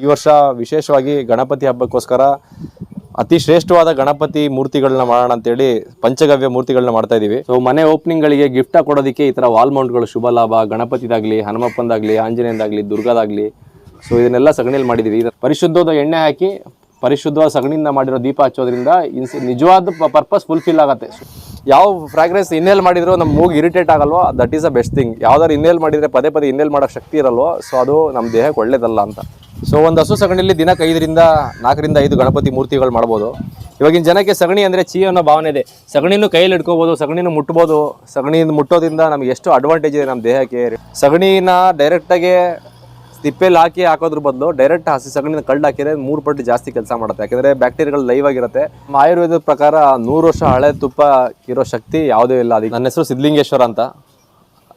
ಈ ವರ್ಷ ವಿಶೇಷವಾಗಿ ಗಣಪತಿ ಹಬ್ಬಕ್ಕೋಸ್ಕರ ಅತಿ ಶ್ರೇಷ್ಠವಾದ ಗಣಪತಿ ಮೂರ್ತಿಗಳನ್ನ ಮಾಡೋಣ ಅಂತೇಳಿ ಪಂಚಗವ್ಯ ಮೂರ್ತಿಗಳನ್ನ ಮಾಡ್ತಾ ಇದೀವಿ. ಸೊ ಮನೆ ಓಪನಿಂಗ್ಗಳಿಗೆ ಗಿಫ್ಟ್ ಕೊಡೋದಕ್ಕೆ ಈ ಥರ ವಾಲ್ ಮೌಂಟ್ಗಳು ಶುಭ ಲಾಭ, ಗಣಪತಿದಾಗ್ಲಿ, ಹನುಮಪ್ಪಂದಾಗ್ಲಿ, ಆಂಜನೇಯದಾಗ್ಲಿ, ದುರ್ಗಾದಾಗ್ಲಿ. ಸೊ ಇದನ್ನೆಲ್ಲ ಸಗಣಿಯಲ್ಲಿ ಮಾಡಿದೀವಿ. ಇದರ ಪರಿಶುದ್ಧವಾದ ಎಣ್ಣೆ ಹಾಕಿ ಪರಿಶುದ್ಧವಾದ ಸಗಣಿಯಿಂದ ಮಾಡಿರೋ ದೀಪ ಹಚ್ಚೋದ್ರಿಂದ ಇನ್ಸ್ ನಿಜವಾದ ಪರ್ಪಸ್ ಫುಲ್ಫಿಲ್ ಆಗುತ್ತೆ. ಯಾವ ಫ್ರಾಗ್ರೆನ್ಸ್ ಇನ್ನೇಲ್ ಮಾಡಿದ್ರು ನಮ್ಮ ಮೂಗ್ irritate ಆಗಲ್ವೋ that is a best thing ಯಾವ್ದಾದ್ರು ಇನ್ನೇಲ್ ಮಾಡಿದ್ರೆ ಪದೇ ಪದೇ ಇನ್ನೇಲ್ ಮಾಡೋ ಶಕ್ತಿ ಇರಲ್ವೋ ಸೊ ಅದು ನಮ್ಮ ದೇಹಕ್ಕೆ ಒಳ್ಳೇದಲ್ಲ ಅಂತ. ಸೊ ಒಂದು ಹಸು ಸಗಣಿಯಲ್ಲಿ ದಿನಕ್ಕೆ ಐದರಿಂದ ನಾಲ್ಕರಿಂದ ಐದು ಗಣಪತಿ ಮೂರ್ತಿಗಳು ಮಾಡ್ಬೋದು. ಇವಾಗಿನ ಜನಕ್ಕೆ ಸಗಣಿ ಅಂದರೆ ಚೀ ಅನ್ನೋ ಭಾವನೆ ಇದೆ. ಸಗಣಿನೂ ಕೈಯಲ್ಲಿ ಇಟ್ಕೋಬೋದು, ಸಗಣಿನೂ ಮುಟ್ಬೋದು. ಸಗಣಿಯಿಂದ ಮುಟ್ಟೋದ್ರಿಂದ ನಮ್ಗೆ ಎಷ್ಟು ಅಡ್ವಾಂಟೇಜ್ ಇದೆ ನಮ್ಮ ದೇಹಕ್ಕೆ. ಸಗಣಿನ ಡೈರೆಕ್ಟಾಗಿ ತಿಪ್ಪೆಲಿ ಹಾಕಿ ಹಾಕೋದ್ರ ಬದಲು ಡೈರೆಕ್ಟ್ ಹಸಿ ಸಗಣಿನ ಕಳ್ಳ ಹಾಕಿದ್ರೆ ಮೂರು ಪಟ್ಟು ಜಾಸ್ತಿ ಕೆಲಸ ಮಾಡುತ್ತೆ. ಯಾಕಂದ್ರೆ ಬ್ಯಾಕ್ಟೀರಿಯಾಗಳು ಲೈವ್ ಆಗಿರುತ್ತೆ. ಆಯುರ್ವೇದದ ಪ್ರಕಾರ ನೂರು ವರ್ಷ ಹಳೆ ತುಪ್ಪ ಇರೋ ಶಕ್ತಿ ಯಾವುದೂ ಇಲ್ಲ. ಅದಕ್ಕೆ ನನ್ನ ಹೆಸರು ಸಿದ್ಧಲಿಂಗೇಶ್ವರ ಅಂತ.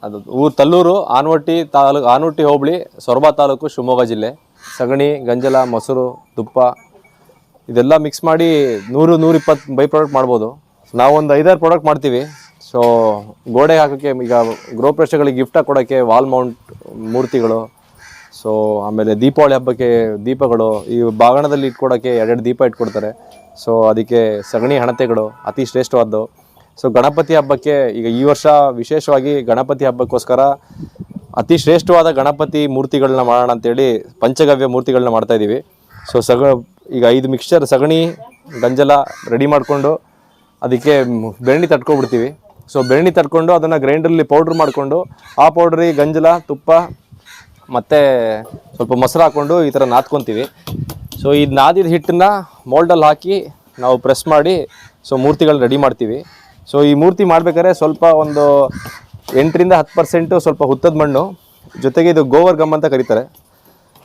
ಅದು ಊರು ತಲ್ಲೂರು, ಆನವಟ್ಟಿ ತಾಲೂಕು, ಆನವಟ್ಟಿ ಹೋಬಳಿ, ಸೊರಬ ತಾಲೂಕು, ಶಿವಮೊಗ್ಗ ಜಿಲ್ಲೆ. ಸಗಣಿ, ಗಂಜಲ, ಮೊಸರು, ತುಪ್ಪ ಇದೆಲ್ಲ ಮಿಕ್ಸ್ ಮಾಡಿ ನೂರು, ನೂರಿಪ್ಪತ್ತು ಬೈ ಪ್ರಾಡಕ್ಟ್ ಮಾಡ್ಬೋದು. ನಾವೊಂದು ಐದಾರು ಪ್ರಾಡಕ್ಟ್ ಮಾಡ್ತೀವಿ. ಸೊ ಗೋಡೆ ಹಾಕೋಕ್ಕೆ ಈಗ ಗೃಹಪ್ರವೇಶಗಳಿಗೆ ಗಿಫ್ಟ್ ಕೊಡೋಕ್ಕೆ ವಾಲ್ ಮೌಂಟ್ ಮೂರ್ತಿಗಳು ಸೊ ಆಮೇಲೆ ದೀಪಾವಳಿ ಹಬ್ಬಕ್ಕೆ ದೀಪಗಳು, ಈ ಬಾಗಣದಲ್ಲಿ ಇಟ್ಕೊಡೋಕ್ಕೆ ಎರಡೆರಡು ದೀಪ ಇಟ್ಕೊಡ್ತಾರೆ. ಸೊ ಅದಕ್ಕೆ ಸಗಣಿ ಹಣತೆಗಳು ಅತಿ ಶ್ರೇಷ್ಠವಾದ್ದು. ಸೊ ಗಣಪತಿ ಹಬ್ಬಕ್ಕೆ ಈಗ ಈ ವರ್ಷ ವಿಶೇಷವಾಗಿ ಗಣಪತಿ ಹಬ್ಬಕ್ಕೋಸ್ಕರ ಅತಿ ಶ್ರೇಷ್ಠವಾದ ಗಣಪತಿ ಮೂರ್ತಿಗಳನ್ನ ಮಾಡೋಣ ಅಂತೇಳಿ ಪಂಚಗವ್ಯ ಮೂರ್ತಿಗಳನ್ನ ಮಾಡ್ತಾ ಇದ್ದೀವಿ ಸೊ ಸಗ, ಈಗ ಐದು ಮಿಕ್ಸ್ಚರ್ ಸಗಣಿ, ಗಂಜಲ ರೆಡಿ ಮಾಡಿಕೊಂಡು ಅದಕ್ಕೆ ಬೆರಣಿ ತಟ್ಕೊಬಿಡ್ತೀವಿ. ಸೊ ಬೆರಣಿ ತಟ್ಕೊಂಡು ಅದನ್ನು ಗ್ರೈಂಡ್ರಲ್ಲಿ ಪೌಡ್ರ್ ಮಾಡಿಕೊಂಡು ಆ ಪೌಡ್ರಿಗೆ ಗಂಜಲ, ತುಪ್ಪ ಮತ್ತು ಸ್ವಲ್ಪ ಮೊಸರು ಹಾಕ್ಕೊಂಡು ಈ ಥರ ನಾದ್ಕೊತೀವಿ. ಸೊ ಈ ನಾದಿದ ಹಿಟ್ಟನ್ನು ಮೋಲ್ಡಲ್ಲಿ ಹಾಕಿ ನಾವು ಪ್ರೆಸ್ ಮಾಡಿ ಸೊ ಮೂರ್ತಿಗಳು ರೆಡಿ ಮಾಡ್ತೀವಿ. ಸೊ ಈ ಮೂರ್ತಿ ಮಾಡಬೇಕಾದ್ರೆ ಸ್ವಲ್ಪ ಒಂದು ಎಂಟರಿಂದ ಹತ್ತು ಪರ್ಸೆಂಟು ಸ್ವಲ್ಪ ಹುತ್ತದ ಮಣ್ಣು, ಜೊತೆಗೆ ಇದು ಗೋವರ್ ಗಮ್ ಅಂತ ಕರೀತಾರೆ.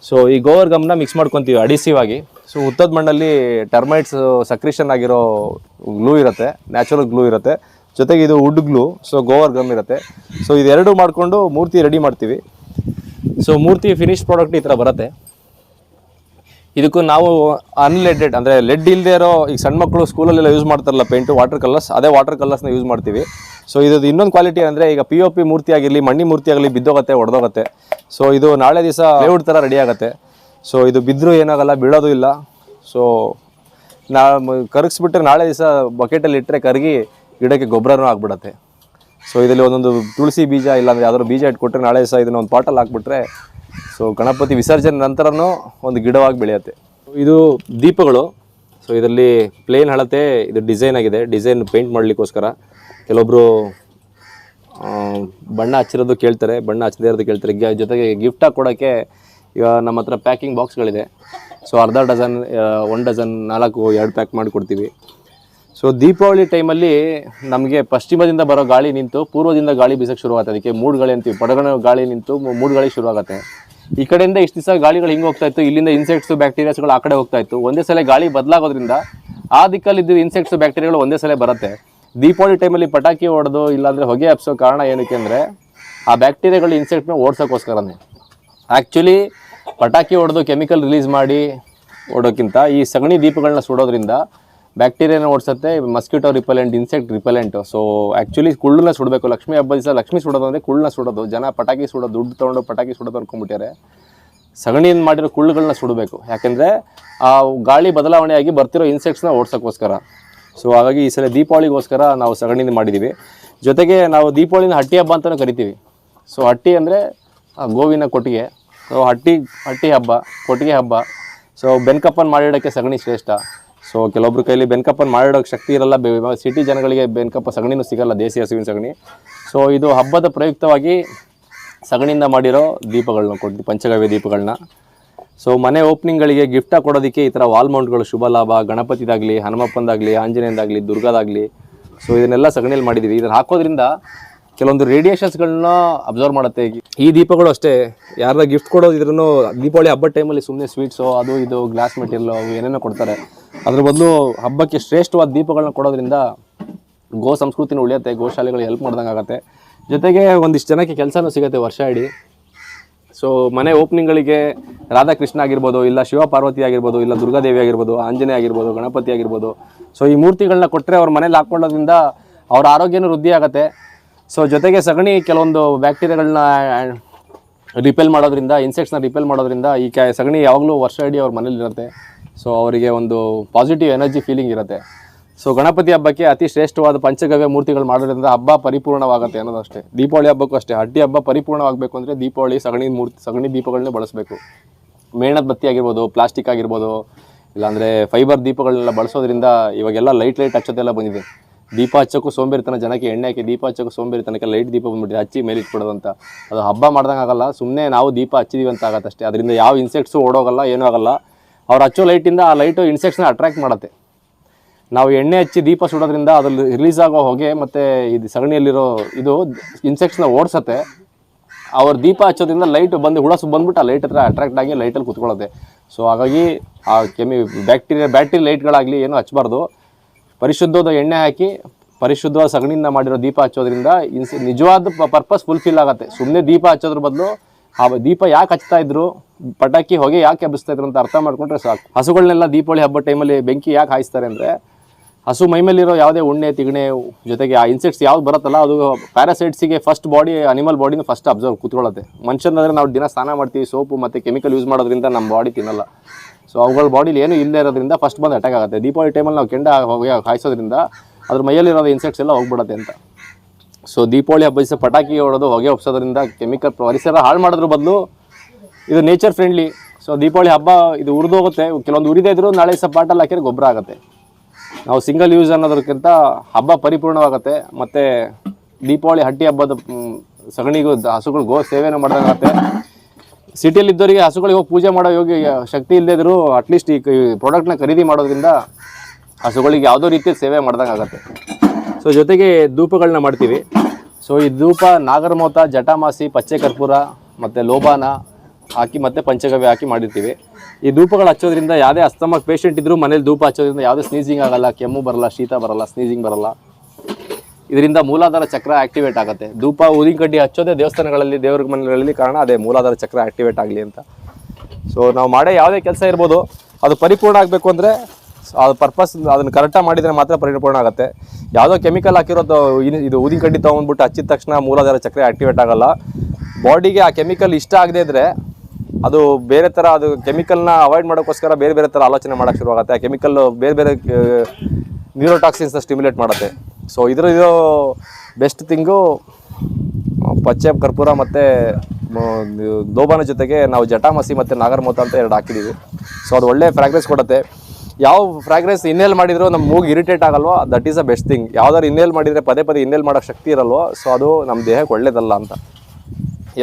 ಸೊ ಈ ಗೋವರ್ ಗಮ್ನ ಮಿಕ್ಸ್ ಮಾಡ್ಕೊತೀವಿ ಅಡಿಸಿವ್ ಆಗಿ ಸೊ ಹುತ್ತದ ಮಣ್ಣಲ್ಲಿ ಟರ್ಮೈಟ್ಸ್ ಸಕ್ರಿಷನ್ ಆಗಿರೋ ಗ್ಲೂ ಇರುತ್ತೆ ನ್ಯಾಚುರಲ್ ಗ್ಲೂ ಇರುತ್ತೆ. ಜೊತೆಗೆ ಇದು wood glue so guar gum ಇರುತ್ತೆ. ಸೊ ಇದೆರಡು ಮಾಡಿಕೊಂಡು ಮೂರ್ತಿ ರೆಡಿ ಮಾಡ್ತೀವಿ. ಸೊ ಮೂರ್ತಿ ಫಿನಿಶ್ ಪ್ರಾಡಕ್ಟ್ ಈ ಥರ ಬರುತ್ತೆ. ಇದಕ್ಕೂ ನಾವು ಅನ್ಲೆಡೆಡ್ ಅಂದರೆ ಲೆಡ್ ಇಲ್ಲದೆ ಇರೋ ಈಗ ಸಣ್ಣ ಮಕ್ಕಳು ಸ್ಕೂಲಲ್ಲೆಲ್ಲ ಯೂಸ್ ಮಾಡ್ತಾರಲ್ಲ ಪೇಂಟು ವಾಟರ್ ಕಲರ್ಸ್ ಅದೇ ವಾಟರ್ ಕಲರ್ಸ್ನ ಯೂಸ್ ಮಾಡ್ತೀವಿ. ಸೊ ಇದು ಇನ್ನೊಂದು ಕ್ವಾಲಿಟಿ ಅಂದರೆ ಈಗ ಪಿ ಒ ಪಿ ಮೂರ್ತಿ ಆಗಿರಲಿ, ಮಣ್ಣಿ ಮೂರ್ತಿ ಆಗಲಿ ಬಿದ್ದೋಗುತ್ತೆ, ಒಡೆದೋಗುತ್ತೆ. ಸೊ ಇದು ನಾಳೆ ದಿವಸ ಲೇಔಟ್ ಥರ ರೆಡಿ ಆಗುತ್ತೆ. ಸೊ ಇದು ಬಿದ್ದರೂ ಏನಾಗಲ್ಲ, ಬೀಳೋದು ಇಲ್ಲ. ಸೊ ನಾ ಕರಗಿಸ್ಬಿಟ್ರೆ ನಾಳೆ ದಿವಸ ಬಕೆಟಲ್ಲಿ ಇಟ್ಟರೆ ಕರಗಿ ಗಿಡಕ್ಕೆ ಗೊಬ್ಬರನೂ ಆಗ್ಬಿಡತ್ತೆ. ಸೊ ಇದರಲ್ಲಿ ಒಂದೊಂದು ತುಳಸಿ ಬೀಜ, ಇಲ್ಲಾಂದರೆ ಯಾವ್ದಾದ್ರು ಬೀಜ ಇಟ್ಕೊಟ್ರೆ ನಾಳೆ ಸಹ ಇದನ್ನ ಒಂದು ಪಾಟಲ್ಲಿ ಹಾಕ್ಬಿಟ್ರೆ ಸೊ ಗಣಪತಿ ವಿಸರ್ಜನೆ ನಂತರನೂ ಒಂದು ಗಿಡವಾಗಿ ಬೆಳೆಯುತ್ತೆ. ಇದು ದೀಪಗಳು. ಸೊ ಇದರಲ್ಲಿ ಪ್ಲೇನ್ ಹಳತೆ ಇದು ಡಿಸೈನ್ ಆಗಿದೆ. ಡಿಸೈನ್ ಪೇಂಟ್ ಮಾಡಲಿಕ್ಕೋಸ್ಕರ. ಕೆಲವೊಬ್ಬರು ಬಣ್ಣ ಹಚ್ಚಿರೋದು ಕೇಳ್ತಾರೆ. ಬಣ್ಣ ಹಚ್ಚದೇ ಇರೋದು ಕೇಳ್ತಾರೆ. ಜೊತೆಗೆ ಗಿಫ್ಟಾಗಿ ಕೊಡೋಕ್ಕೆ ಈಗ ನಮ್ಮ ಹತ್ರ ಪ್ಯಾಕಿಂಗ್ ಬಾಕ್ಸ್ಗಳಿದೆ ಸೊ ಅರ್ಧ ಡಜನ್ ಒನ್ ಡಜನ್ ನಾಲ್ಕು, ಎರಡು ಪ್ಯಾಕ್ ಮಾಡಿ ಕೊಡ್ತೀವಿ ಸೊ ದೀಪಾವಳಿ ಟೈಮಲ್ಲಿ ನಮಗೆ ಪಶ್ಚಿಮದಿಂದ ಬರೋ ಗಾಳಿ ನಿಂತು, ಪೂರ್ವದಿಂದ ಗಾಳಿ ಬೀಸಕ್ಕೆ ಶುರುವಾಗುತ್ತೆ. ಅದಕ್ಕೆ ಮೂಡ್ ಗಾಳಿ ಅಂತೀವಿ. ಪಡಗಣ ಗಾಳಿ ನಿಂತು ಮೂಡ್ಗಳಿಗೆ ಶುರು ಆಗುತ್ತೆ ಈ ಕಡೆಯಿಂದ ಇಷ್ಟು ದಿವಸ ಗಾಳಿಗಳು ಹಿಂಗೆ ಹೋಗ್ತಾ ಇತ್ತು. ಇಲ್ಲಿಂದ ಇನ್ಸೆಕ್ಟ್ಸ್ ಬ್ಯಾಕ್ಟೀರಿಯಾಸ್ಗಳು ಆ ಕಡೆ ಹೋಗ್ತಾ ಇತ್ತು. ಒಂದೇ ಸಲ ಗಾಳಿ ಬದಲಾಗೋದ್ರಿಂದ ಆ ದಿಕ್ಕಲ್ಲಿ ಇನ್ಸೆಕ್ಟ್ಸ್ ಬ್ಯಾಕ್ಟೀರಿಯಾಗಳು ಒಂದೇ ಸಲ ಬರುತ್ತೆ. ದೀಪಾವಳಿ ಟೈಮಲ್ಲಿ ಪಟಾಕಿ ಹೊಡೆದು ಇಲ್ಲಾಂದರೆ ಹೊಗೆ ಹಬ್ಸೋ ಕಾರಣ ಏನಕ್ಕೆ ಅಂದರೆ ಆ ಬ್ಯಾಕ್ಟೀರಿಯಾಗಳು ಇನ್ಸೆಕ್ಟ್ನ ಓಡಿಸೋಕ್ಕೋಸ್ಕರನೇ ಆ್ಯಕ್ಚುಲಿ ಪಟಾಕಿ ಹೊಡೆದು ಕೆಮಿಕಲ್ ರಿಲೀಸ್ ಮಾಡಿ, ಓಡೋಕ್ಕಿಂತ ಈ ಸಗಣಿ ದೀಪಗಳನ್ನ ಸುಡೋದ್ರಿಂದ ಬ್ಯಾಕ್ಟೀರಿಯಾನ ಓಡಿಸುತ್ತೆ, mosquito repellent, insect repellent. So actually ಕುಳ್ಳನ್ನ ಸುಡಬೇಕು. ಲಕ್ಷ್ಮಿ ಹಬ್ಬದ ದಿವಸ ಲಕ್ಷ್ಮಿ ಸುಡೋದು ಅಂದರೆ ಕುಳ್ಳನ್ನ ಸುಡೋದು. ಜನ ಪಟಾಕಿ ಸುಡೋದು ದುಡ್ಡು ತೊಗೊಂಡು ಪಟಾಕಿ ಸುಡೋದು ಅನ್ಕೊಂಡ್ಬಿಟ್ಟಾರೆ ಸಗಣಿಯಿಂದ ಮಾಡಿರೋ ಕುಳ್ಳುಗಳನ್ನ ಸುಡಬೇಕು. ಯಾಕೆಂದರೆ ಆ ಗಾಳಿ ಬದಲಾವಣೆಯಾಗಿ ಬರ್ತಿರೋ ಇನ್ಸೆಕ್ಟ್ಸ್ನ ಓಡ್ಸೋಕ್ಕೋಸ್ಕರ. ಸೊ ಹಾಗಾಗಿ ಈ ಸಲ ದೀಪಾವಳಿಗೋಸ್ಕರ ನಾವು ಸಗಣಿಯಿಂದ ಮಾಡಿದ್ದೀವಿ ಜೊತೆಗೆ ನಾವು ದೀಪಾವಳಿನ ಹಟ್ಟಿ ಹಬ್ಬ ಅಂತಲೂ ಕರಿತೀವಿ. ಸೊ ಹಟ್ಟಿ ಅಂದರೆ ಗೋವಿನ ಕೊಟ್ಟಿಗೆ. ಸೊ ಹಟ್ಟಿ ಹಟ್ಟಿ ಹಬ್ಬ, ಕೊಟ್ಟಿಗೆ ಹಬ್ಬ. ಸೊ ಬೆನ್ಕಪ್ಪನ್ ಮಾಡಿಡೋಕ್ಕೆ ಸಗಣಿ ಶ್ರೇಷ್ಠ. ಸೊ ಕೆಲವೊಬ್ರ ಕೈಲಿ ಬೆನ್ಕಪ್ಪನ್ನು ಮಾಡೋಕ್ಕೆ ಶಕ್ತಿ ಇರಲ್ಲ. ಸಿಟಿ ಜನಗಳಿಗೆ ಬೆನ್ಕಪ್ಪ ಸಗಣಿನೂ ಸಿಗಲ್ಲ. ದೇಸಿ ಹಸುವಿನ ಸಗಣಿ. ಸೊ ಇದು ಹಬ್ಬದ ಪ್ರಯುಕ್ತವಾಗಿ ಸಗಣಿಯಿಂದ ಮಾಡಿರೋ ದೀಪಗಳನ್ನ ಕೊಡ್ತೀವಿ ಪಂಚಗವ್ಯ ದೀಪಗಳನ್ನ ಸೊ ಮನೆ ಓಪನಿಂಗ್ಗಳಿಗೆ ಗಿಫ್ಟಾಗಿ ಕೊಡೋದಕ್ಕೆ ಈ ಥರ ವಾಲ್ ಮೌಂಟ್ಗಳು ಶುಭ ಲಾಭ. ಗಣಪತಿದಾಗಲಿ, ಹನುಮಪ್ಪಂದಾಗಲಿ, ಆಂಜನೇಯದಾಗಲಿ, ದುರ್ಗಾದಾಗಲಿ. ಸೊ ಇದನ್ನೆಲ್ಲ ಸಗಣಿಯಲ್ಲಿ ಮಾಡಿದ್ದೀವಿ ಇದನ್ನು ಹಾಕೋದ್ರಿಂದ ಕೆಲವೊಂದು ರೇಡಿಯೇಷನ್ಸ್ಗಳನ್ನ ಅಬ್ಸರ್ವ್ ಮಾಡುತ್ತೆ. ಈ ದೀಪಗಳು ಅಷ್ಟೇ. ಯಾರ ಗಿಫ್ಟ್ ಕೊಡೋದಿದ್ರೂ ದೀಪಾವಳಿ ಹಬ್ಬದ ಟೈಮಲ್ಲಿ ಸುಮ್ಮನೆ ಸ್ವೀಟ್ಸು ಅದು ಇದು ಗ್ಲಾಸ್ ಮೆಟೀರಿಯಲ್ ಅವು ಏನೇನೋ ಕೊಡ್ತಾರೆ. ಅದ್ರ ಬದಲು ಹಬ್ಬಕ್ಕೆ ಶ್ರೇಷ್ಠವಾದ ದೀಪಗಳನ್ನ ಕೊಡೋದ್ರಿಂದ ಗೋ ಸಂಸ್ಕೃತಿನ ಉಳಿಯುತ್ತೆ. ಗೋಶಾಲೆಗಳಿಗೆ ಹೆಲ್ಪ್ ಮಾಡ್ದಂಗೆ ಆಗುತ್ತೆ. ಜೊತೆಗೆ ಒಂದಿಷ್ಟು ಜನಕ್ಕೆ ಕೆಲಸನೂ ಸಿಗುತ್ತೆ ವರ್ಷ ಇಡೀ ಸೊ ಮನೆ ಓಪನಿಂಗ್ಗಳಿಗೆ ರಾಧಾಕೃಷ್ಣ ಆಗಿರ್ಬೋದು, ಇಲ್ಲ ಶಿವ ಪಾರ್ವತಿ ಆಗಿರ್ಬೋದು, ಇಲ್ಲ ದುರ್ಗಾದೇವಿ ಆಗಿರ್ಬೋದು, ಆಂಜನೇಯ ಆಗಿರ್ಬೋದು, ಗಣಪತಿ ಆಗಿರ್ಬೋದು. ಸೊ ಈ ಮೂರ್ತಿಗಳನ್ನ ಕೊಟ್ಟರೆ ಅವ್ರ ಮನೇಲಿ ಹಾಕ್ಕೊಳ್ಳೋದ್ರಿಂದ ಅವ್ರ ಆರೋಗ್ಯನೂ ವೃದ್ಧಿ ಆಗುತ್ತೆ. ಸೊ ಜೊತೆಗೆ ಸಗಣಿ ಕೆಲವೊಂದು ಬ್ಯಾಕ್ಟೀರಿಯಾಗಳನ್ನ ರಿಪೇಲ್ ಮಾಡೋದ್ರಿಂದ ಇನ್ಸೆಕ್ಟ್ಸ್ನ ರಿಪೇಲ್ ಮಾಡೋದ್ರಿಂದ ಈ ಕ್ಯಾ ಸಗಣಿ ಯಾವಾಗಲೂ ವರ್ಷ ಇಡೀ ಅವ್ರ ಮನೇಲಿ ಇರುತ್ತೆ. ಸೊ ಅವರಿಗೆ ಒಂದು ಪಾಸಿಟಿವ್ ಎನರ್ಜಿ ಫೀಲಿಂಗ್ ಇರುತ್ತೆ. ಸೊ ಗಣಪತಿ ಹಬ್ಬಕ್ಕೆ ಅತಿ ಶ್ರೇಷ್ಠವಾದ ಪಂಚಗವ್ಯ ಮೂರ್ತಿಗಳು ಮಾಡೋದ್ರಿಂದ ಹಬ್ಬ ಪರಿಪೂರ್ಣವಾಗುತ್ತೆ ಅನ್ನೋದಷ್ಟೇ. ದೀಪಾವಳಿ ಹಬ್ಬಕ್ಕೂ ಅಷ್ಟೇ. ಹಡ್ಡಿ ಹಬ್ಬ ಪರಿಪೂರ್ಣವಾಗಬೇಕು ಅಂದರೆ ದೀಪಾವಳಿ ಸಗಣಿ ಮೂರ್ತಿ, ಸಗಣಿ ದೀಪಗಳನ್ನೇ ಬಳಸಬೇಕು. ಮೇಣದ ಬತ್ತಿ ಆಗಿರ್ಬೋದು, ಪ್ಲಾಸ್ಟಿಕ್ ಆಗಿರ್ಬೋದು, ಇಲ್ಲಾಂದರೆ ಫೈಬರ್ ದೀಪಗಳನ್ನೆಲ್ಲ ಬಳಸೋದ್ರಿಂದ ಇವಾಗೆಲ್ಲ ಲೈಟ್ ಲೈಟ್ ಹಚ್ಚೋದೆಲ್ಲ ಬಂದಿದೆ. ದೀಪ ಹಚ್ಚೋಕ್ಕೂ ಸೋಂಬೇರಿತನ, ಜನಕ್ಕೆ ಎಣ್ಣೆ ಹಾಕಿ ದೀಪ ಹಚ್ಚೋಕ್ಕೂ ಸೋಂಬೇರಿತನಕ್ಕೆ ಲೈಟ್ ದೀಪ ಬಂದ್ಬಿಟ್ಟು ಹಚ್ಚಿ ಮೇಲೆ ಇಟ್ಬಿಡೋದಂತ ಅದು ಹಬ್ಬ ಮಾಡ್ದಂಗೆ ಆಗಲ್ಲ ಸುಮ್ಮನೆ ನಾವು ದೀಪ ಹಚ್ಚಿದೀವಿ ಅಂತ ಆಗತ್ತೆ ಅಷ್ಟೇ ಅದರಿಂದ ಯಾವ ಇನ್ಸೆಕ್ಟ್ಸು ಓಡೋಗಲ್ಲ, ಏನೂ ಆಗಲ್ಲ. ಅವ್ರು ಹಚ್ಚೋ ಲೈಟಿಂದ ಆ ಲೈಟು ಇನ್ಸೆಕ್ಟ್ಸ್ನ ಅಟ್ರಾಕ್ಟ್ ಮಾಡುತ್ತೆ. ನಾವು ಎಣ್ಣೆ ಹಚ್ಚಿ ದೀಪ ಸುಡೋದ್ರಿಂದ ಅದ್ರಲ್ಲಿ ರಿಲೀಸ್ ಆಗೋ ಹೊಗೆ ಮತ್ತು ಇದು ಸಗಣಿಯಲ್ಲಿರೋ ಇದು ಇನ್ಸೆಕ್ಟ್ಸ್ನ ಓಡಿಸತ್ತೆ. ಅವ್ರ ದೀಪ ಹಚ್ಚೋದ್ರಿಂದ ಲೈಟ್ ಬಂದು, ಹುಳ ಸು ಬಂದ್ಬಿಟ್ಟು ಆ ಲೈಟ್ ಹತ್ರ ಅಟ್ರಾಕ್ಟ್ ಆಗಿ ಲೈಟಲ್ಲಿ ಕುತ್ಕೊಳ್ಳುತ್ತೆ. ಸೊ ಹಾಗಾಗಿ ಆ ಕೆಮಿ ಬ್ಯಾಕ್ಟೀರಿಯಾ ಬ್ಯಾಟ್ರಿ ಲೈಟ್ಗಳಾಗಲಿ ಏನೂ ಹಚ್ಚಬಾರ್ದು. ಪರಿಶುದ್ಧವಾದ ಎಣ್ಣೆ ಹಾಕಿ ಪರಿಶುದ್ಧವಾದ ಸಗಣಿಯಿಂದ ಮಾಡಿರೋ ದೀಪ ಹಚ್ಚೋದ್ರಿಂದ ಇನ್ಸ್ ನಿಜವಾದ ಪರ್ಪಸ್ ಫುಲ್ಫಿಲ್ ಆಗುತ್ತೆ. ಸುಮ್ಮನೆ ದೀಪ ಹಚ್ಚೋದ್ರ ಬದಲು ಆ ದೀಪ ಯಾಕೆ ಹಚ್ತಾ ಇದ್ರು, ಪಟಾಕಿ ಹೊಗೆ ಯಾಕೆ ಹಬ್ಬಿಸ್ತಾ ಇದ್ರು ಅಂತ ಅರ್ಥ ಮಾಡ್ಕೊಂಡ್ರೆ ಸಾಕು. ಹಸುಗಳನ್ನೆಲ್ಲ ದೀಪಾವಳಿ ಹಬ್ಬ ಟೈಮಲ್ಲಿ ಬೆಂಕಿ ಯಾಕೆ ಹಾಯಿಸ್ತಾರೆ ಅಂದರೆ, ಹಸು ಮೈಮೇಲಿರೋ ಯಾವುದೇ ಉಣ್ಣೆ, ತಿಗಣೆ ಜೊತೆಗೆ ಆ ಇನ್ಸೆಕ್ಟ್ಸ್ ಯಾವ್ದು ಬರುತ್ತಲ್ಲ, ಅದು ಪ್ಯಾರಾಸೈಟ್ಸಿಗೆ ಫಸ್ಟ್ ಬಾಡಿ ಅನಿಮಲ್ ಬಾಡಿನ ಫಸ್ಟ್ ಅಬ್ಸರ್ವ್ ಕೂತ್ಕೊಳ್ಳುತ್ತೆ. ಮನುಷ್ಯನಾದ್ರೆ ನಾವು ದಿನ ಸ್ನಾನ ಮಾಡ್ತೀವಿ, ಸೋಪು ಮತ್ತು ಕೆಮಿಕಲ್ ಯೂಸ್ ಮಾಡೋದ್ರಿಂದ ನಮ್ಮ ಬಾಡಿ ತಿನ್ನಲ್ಲ. ಸೊ ಅವುಗಳ ಬಾಡಿಲಿ ಏನೂ ಇಲ್ಲದೆ ಇರೋದ್ರಿಂದ ಫಸ್ಟ್ ಬಂದು ಅಟ್ಯಾಕ್ ಆಗುತ್ತೆ. ದೀಪಾವಳಿ ಟೈಮಲ್ಲಿ ನಾವು ಕೆಂಡ ಹೊಗೆ ಹಾಯಿಸೋದ್ರಿಂದ ಅದ್ರ ಮೈಯಲ್ಲಿರೋ ಇನ್ಸೆಕ್ಟ್ಸ್ ಎಲ್ಲ ಹೋಗ್ಬಿಡುತ್ತೆ ಅಂತ. ಸೊ ದೀಪಾವಳಿ ಹಬ್ಬ ಪಟಾಕಿ ಹೊಡೋದು ಹೊಗೆ ಒಪ್ಸೋದ್ರಿಂದ ಕೆಮಿಕಲ್ ಪರಿಸರ ಹಾಳು ಮಾಡೋದ್ರ ಬದಲು ಇದು ನೇಚರ್ ಫ್ರೆಂಡ್ಲಿ ಸೊ ದೀಪಾವಳಿ ಹಬ್ಬ ಇದು ಉರಿದೋಗುತ್ತೆ ಕೆಲವೊಂದು ಉರಿದೇ ಇದ್ರು ನಾಳೆ ಸಹ ಪಾಟಲ್ಲಿ ಹಾಕಿದ್ರೆ ಗೊಬ್ಬರ ಆಗುತ್ತೆ. ನಾವು ಸಿಂಗಲ್ ಯೂಸ್ ಅನ್ನೋದಕ್ಕಿಂತ ಹಬ್ಬ ಪರಿಪೂರ್ಣವಾಗುತ್ತೆ. ಮತ್ತು ದೀಪಾವಳಿ ಹಟ್ಟಿ ಹಬ್ಬದ ಸಗಣಿಗೂ ಹಸುಗಳು ಗೋ ಸೇವೆನೂ ಮಾಡ್ದಂಗಾಗುತ್ತೆ. ಸಿಟಿಯಲ್ಲಿ ಇದ್ದವರಿಗೆ ಹಸುಗಳಿಗೆ ಹೋಗಿ ಪೂಜೆ ಮಾಡೋ ಯೋಗ್ಯ ಶಕ್ತಿ ಇಲ್ಲದೇ ಇದ್ದರೂ ಅಟ್ಲೀಸ್ಟ್ ಈ ಪ್ರಾಡಕ್ಟ್ನ ಖರೀದಿ ಮಾಡೋದ್ರಿಂದ ಹಸುಗಳಿಗೆ ಯಾವುದೋ ರೀತಿ ಸೇವೆ ಮಾಡ್ದಂಗೆ ಆಗುತ್ತೆ. ಸೊ ಜೊತೆಗೆ ಧೂಪಗಳನ್ನ ಮಾಡ್ತೀವಿ. ಸೊ ಈ ಧೂಪ ನಾಗರಮೋತ, ಜಟಾಮಾಸಿ, ಪಚ್ಚೆ ಕರ್ಪೂರ ಮತ್ತು ಲೋಬಾನ ಹಾಕಿ ಮತ್ತೆ ಪಂಚಗವ್ಯ ಹಾಕಿ ಮಾಡಿರ್ತೀವಿ. ಈ ಧೂಪಗಳು ಹಚ್ಚೋದ್ರಿಂದ ಯಾವುದೇ ಅಸ್ತಮಕ್ ಪೇಷಂಟ್ ಇದ್ದರೂ ಮನೇಲಿ ಧೂಪ ಹಚ್ಚೋದ್ರಿಂದ ಯಾವುದೇ ಸ್ನೀಸಿಂಗ್ ಆಗಲ್ಲ, ಕೆಮ್ಮು ಬರಲ್ಲ, ಶೀತ ಬರಲ್ಲ ಸ್ನೀಸಿಂಗ್ ಬರಲ್ಲ. ಇದರಿಂದ ಮೂಲಾಧಾರ ಚಕ್ರ ಆಕ್ಟಿವೇಟ್ ಆಗುತ್ತೆ. ಧೂಪ, ಊದಿನ ಕಡ್ಡಿ ಹಚ್ಚೋದೇ ದೇವಸ್ಥಾನಗಳಲ್ಲಿ, ದೇವ್ರ ಮನೆಗಳಲ್ಲಿ ಕಾರಣ, ಅದೇ ಮೂಲಾಧಾರ ಚಕ್ರ ಆಕ್ಟಿವೇಟ್ ಆಗಲಿ ಅಂತ. ಸೊ ನಾವು ಮಾಡೋ ಯಾವುದೇ ಕೆಲಸ ಇರ್ಬೋದು, ಅದು ಪರಿಪೂರ್ಣ ಆಗಬೇಕು ಅಂದರೆ ಅದು ಪರ್ಪಸ್ ಅದನ್ನು ಕರೆಕ್ಟಾಗಿ ಮಾಡಿದರೆ ಮಾತ್ರ ಪರಿಪೂರ್ಣ ಆಗುತ್ತೆ. ಯಾವುದೋ ಕೆಮಿಕಲ್ ಹಾಕಿರೋದು ಇದು ಊದಿನ ಕಡ್ಡಿ ತೊಗೊಂಡ್ಬಿಟ್ಟು ಹಚ್ಚಿದ ತಕ್ಷಣ ಮೂಲಾಧಾರ ಚಕ್ರ ಆಕ್ಟಿವೇಟ್ ಆಗಲ್ಲ. ಬಾಡಿಗೆ ಆ ಕೆಮಿಕಲ್ ಇಷ್ಟ ಆಗದೇ ಇದ್ದರೆ ಅದು ಬೇರೆ ಥರ ಅದು ಕೆಮಿಕಲ್ನ ಅವಾಯ್ಡ್ ಮಾಡೋಕ್ಕೋಸ್ಕರ ಬೇರೆ ಬೇರೆ ಥರ ಆಲೋಚನೆ ಮಾಡೋಕ್ಕೆ ಶುರುವಾಗುತ್ತೆ. ಆ ಕೆಮಿಕಲ್ ಬೇರೆ ಬೇರೆ ನ್ಯೂರೋಟಾಕ್ಸಿನ್ಸ್ನ ಸ್ಟಿಮ್ಯುಲೇಟ್ ಮಾಡುತ್ತೆ. ಸೊ ಇದ್ರ ಇದು ಬೆಸ್ಟ್ ಥಿಂಗು ಪಚ್ಚೆ ಕರ್ಪೂರ ಮತ್ತು ದೋಬಾನ ಜೊತೆಗೆ ನಾವು ಜಟಾಮಸಿ ಮತ್ತು ನಾಗರಮೋತ ಅಂತ ಎರಡು ಹಾಕಿದ್ದೀವಿ ಸೊ ಅದು ಒಳ್ಳೆ ಫ್ರಾಗ್ರೆನ್ಸ್ ಕೊಡುತ್ತೆ. ಯಾವ ಫ್ರಾಗ್ರೆನ್ಸ್ ಇನ್ನೇಲ್ ಮಾಡಿದ್ರು ನಮ್ಮ ಮೂಗು irritate ಆಗಲ್ವೋ that is a best thing ಯಾವ್ದಾದ್ರು ಇನ್ನೇಲ್ ಮಾಡಿದರೆ ಪದೇ ಪದೇ ಇನ್ನೇಲ್ ಮಾಡೋ ಶಕ್ತಿ ಇರಲ್ವೋ ಸೊ ಅದು ನಮ್ಮ ದೇಹಕ್ಕೆ ಒಳ್ಳೇದಲ್ಲ ಅಂತ.